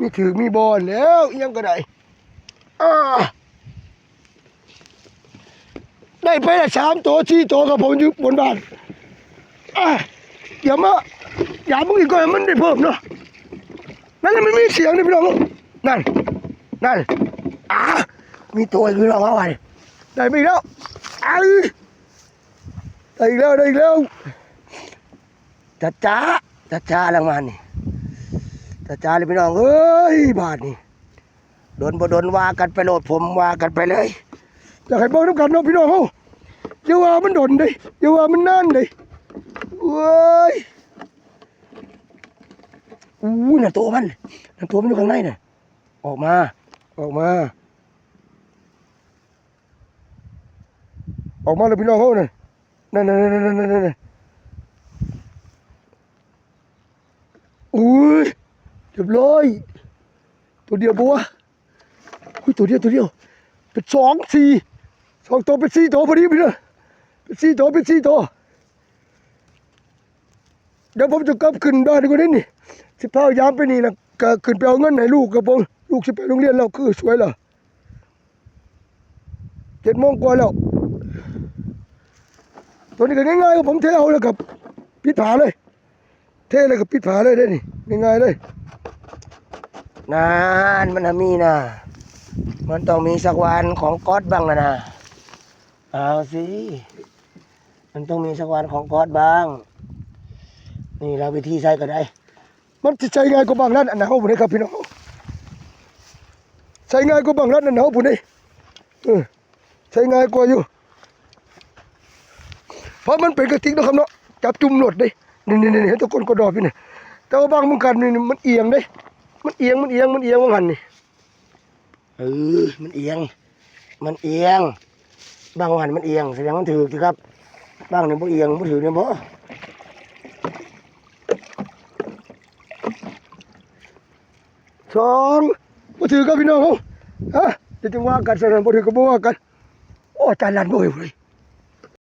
มีถือมีบอลแล้วยังก็ได้อาได้ไปละสามตัวสี่ตัวกับผมอยู่บนบ้านอย่ามาอย่ามึงอีกก่อนมันได้เพิ่มเนาะนั่นมันมีเสียงนี่พี่น้องนั่นนั่นอ่ามีตัวอีกพี่น้องเอาไว้ได้ไปแล้วไอ้ได้อีกแล้วได้อีกแล้วจ้าจ้าจ้าจ้าแล้วมันนี่ จ้าจ้าเลยพี่น้องเอ้ยบาทนี่โดนบ่โดนว่ากันไปโลดผมว่ากันไปเลยอยากให้บิ่งน้ำกันเนาะพี่น้องเฮาอย่าว่ามันโดนเด้อย่าว่ามันนานด้เว้ยอู้น่ะตัวมันน่ะตัวมันอยู่ข้างในน่ะออกมาออกมา ออกมาเลยพี่น้องเฮาน่ะนั่นนั่นนั่นนั่นนั่นนั่นอุ้ย เรียบร้อยตัวเดียวบัวอุ้ยตัวเดียวตัวเดียวเป็นสองสี่สองตัวเป็นสี่ตัวพอดีพี่นะเป็นสี่ตัวเป็นสี่ตัวเดี๋ยวผมจะกลับขึ้นบ้านดีกว่านี้นี่สิบพายามไปนี่นะก็ขึ้นไปเอาเงินให้ลูกกับผมลูกสิไปโรงเรียนแล้วคือสวยและเจ็ดโมงกว่าแล้วตัวนี้ก็ง่ายๆครับผมเทเอาแล้วกับพิดผาเลย เทเลยกับปิดฝาเลยได้นี่ง่ายๆเลย นานมันมีนะมันต้องมีสักวันของก๊อตบ้างนะนะเอาสิมันต้องมีสักวันของก๊อตบ้าง นี่เราวิธีใช้ก็ได้ มันจะใช้ง่ายกว่าบางร้านอันหนาวปุ่นนี่ครับพี่น้องใช้ง่ายกว่าบางร้านอันหนาวปุ่นนี่เออใช้ง่ายกว่าอยู่ เพราะมันเป็นกระติกนะครับเนาะจับจุ่มหนวดดินี่นี่นี่เห็นตะกอนกระดอกพี่นี่แต่ว่าบางมึงกันนี่มันเอียงเด้ มันเอียงมันเอียงมันเอียงว่างันนี่เออมันเอียง มันเอียงบางวันมันเอียงแสดงมันถือสิครับบางนี่บ่เอียงบ่ถือเนี่ยบ่สองบ่ถือกับพี่น้องเฮาฮะเดี๋ยวจะว่ากันซะนั่นบ่ถือก็บ่ว่ากันโอ้จานลันบ่เอ้ย